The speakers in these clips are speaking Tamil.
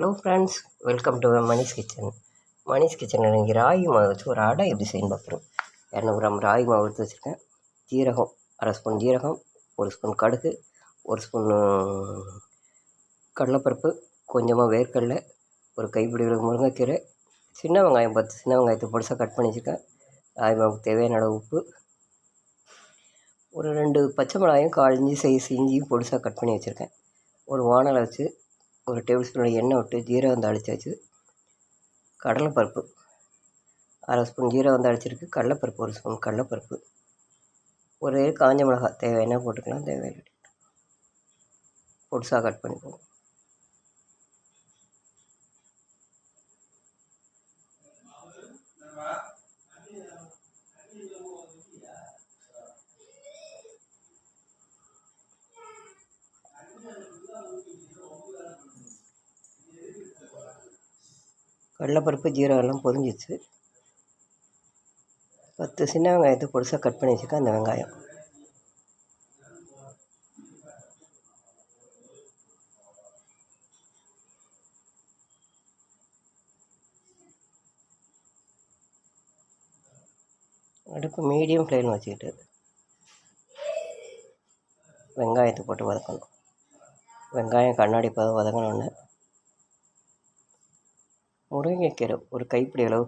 Hello friends welcome to Manish kitchen Manish கிச்சனில் இன்றைக்கி ராகி மாவு வச்சு ஒரு அடை எப்படி செய்யணும் பார்க்குறோம். இரநூறு கிராம் ராகி மாவு எடுத்து வச்சுருக்கேன். ஜீரகம் அரை ஸ்பூன் ஜீரகம் ஒரு ஸ்பூன் கடுகு ஒரு ஸ்பூன் கடலைப்பருப்பு கொஞ்சமாக வேர்க்கடலை ஒரு கைப்பிடி முருங்கைக்கீரை சின்ன வெங்காயம் பத்து சின்ன வெங்காயத்தை பொடிசாக கட் பண்ணி வச்சுருக்கேன். ராகி மாவுக்கு தேவையான அளவு உப்பு. ஒரு ரெண்டு பச்சை மிளகாயும் காலஞ்சி சைஸ் இஞ்சியும் பொடிசாக கட் பண்ணி வச்சுருக்கேன். ஒரு வானலை வச்சு ஒரு டேபிள் ஸ்பூன் எண்ணெய் விட்டு ஜீரகம் தாளிச்சாச்சு கடலைப்பருப்பு அரை ஸ்பூன் ஜீரகம் தாளிச்சிருக்கு கடலைப்பருப்பு ஒரு ஸ்பூன் கடலைப்பருப்பு. ஒரு காஞ்ச மிளகா தேவையான போட்டுக்கலாம் தேவையான பொடிசாக கட் பண்ணிக்குவோம் கடலைப்பருப்பு ஜீரகம்லாம் பொரிஞ்சிச்சு. பத்து சின்ன வெங்காயத்தை பொடிசாக கட் பண்ணி வச்சுருக்கேன் அந்த வெங்காயம். அடுப்பு மீடியம் ஃப்ளேமில் வச்சுக்கிட்டு வெங்காயத்தை போட்டு வதக்கணும். வெங்காயம் கண்ணாடி பதம் வதங்கினோடனே முருங்கைக்கீரை ஒரு கைப்பிடி அளவு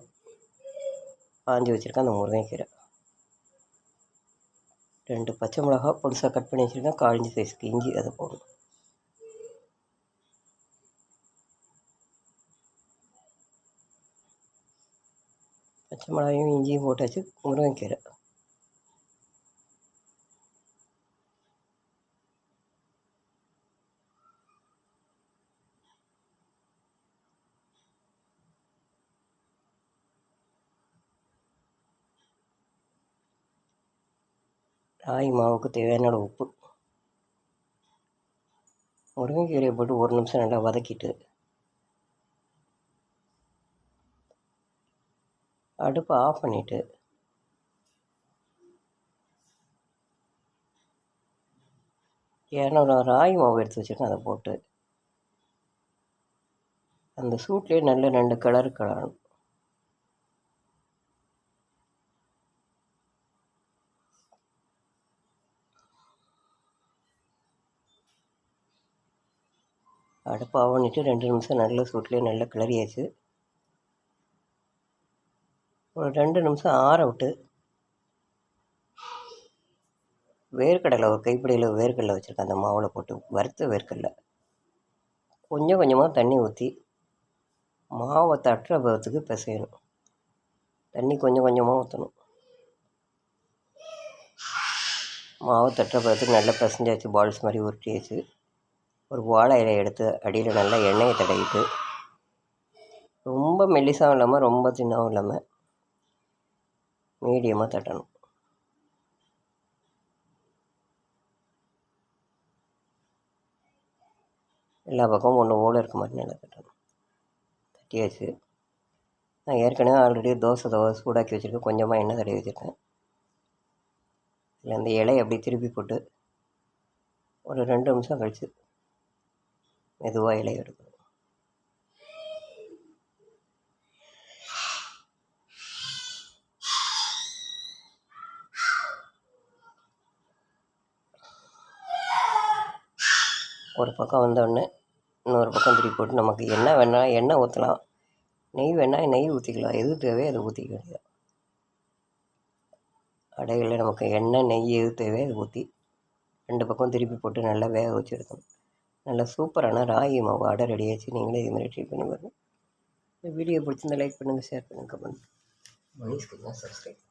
ஆஞ்சி வச்சுருக்கேன் அந்த முருங்கைக்கீரை. ரெண்டு பச்சை மிளகா பொடிசாக கட் பண்ணி வச்சுருக்கேன் காழிஞ்சி சைஸ்க்கு இஞ்சி அதை போடணும். பச்சை மிளகாயும் இஞ்சியும் போட்டாச்சு முருங்கைக்கீரை. ராகி மாவுக்கு தேவையான உப்பு. முருங்கைக்கீரையை போட்டு ஒரு நிமிஷம் நல்லா வதக்கிட்டு அடுப்பை ஆஃப் பண்ணிவிட்டு இரநூறு ராகி மாவு எடுத்து வச்சுருக்கேன். அதை போட்டு அந்த சூட்லேயே நல்ல ரெண்டு கலர் கலரணும். அடுப்பு ஆவணிட்டு ரெண்டு நிமிஷம் நல்ல சூட்லேயே நல்லா கிளறியாச்சு. ஒரு ரெண்டு நிமிஷம் ஆற விட்டு வேர்க்கடலை ஒரு கைப்பிடியில் வேர்க்கடலை வச்சுருக்கேன். அந்த மாவில் போட்டு வறுத்த வேர்க்கடலை. கொஞ்சம் கொஞ்சமாக தண்ணி ஊற்றி மாவை தட்டுற பதத்துக்கு பிசையணும். தண்ணி கொஞ்சம் கொஞ்சமாக ஊற்றணும் மாவை தட்டுற பதத்துக்கு நல்லா பிசைஞ்சாச்சு பால்ஸ் மாதிரி உருட்டியாச்சு. ஒரு வாழை இலையை எடுத்து அடியில் நல்லா எண்ணெயை தடவிட்டு ரொம்ப மெல்லிசாகவும் இல்லாமல் ரொம்ப சின்னவும் இல்லாமல் மீடியமாக தட்டணும். எல்லா பக்கமும் ஒன்று ஓலை இருக்க மாதிரி நல்லா தட்டணும். தட்டியாச்சு. நான் ஏற்கனவே ஆல்ரெடி தோசை தோசை சூடாக்கி வச்சுருக்கேன் கொஞ்சமாக எண்ணெய் தடவி வச்சுருக்கேன். இல்லை அந்த இலையை அப்படி திருப்பி போட்டு ஒரு ரெண்டு நிமிஷம் கழிச்சு மெதுவாக இலை எடுக்கணும் ஒரு பக்கம் வந்தோடனே இன்னொரு பக்கம் திருப்பி போட்டு நமக்கு எண்ணெய் வேணால் எண்ணெய் ஊற்றலாம் நெய் வேணால் நெய் ஊற்றிக்கலாம் எது தேவையோ அதை ஊற்றிக்க வேண்டியது அடைகளில் நமக்கு எண்ணெய் நெய் எது தேவையோ அதை ஊற்றி ரெண்டு பக்கம் திருப்பி போட்டு நல்லா வேக வச்சு எடுக்கணும். நல்லா சூப்பரான ராகி மாவு ஆர்டர் ரெடி ஆச்சு. நீங்களே இது மாதிரி ட்ரை பண்ணி பாருங்கள் வீடியோ பிடிச்சிருந்தா லைக் பண்ணுங்கள் ஷேர் பண்ணுங்கள் கமெண்ட் மணிஷ்க்கு தான் சப்ஸ்கிரைப்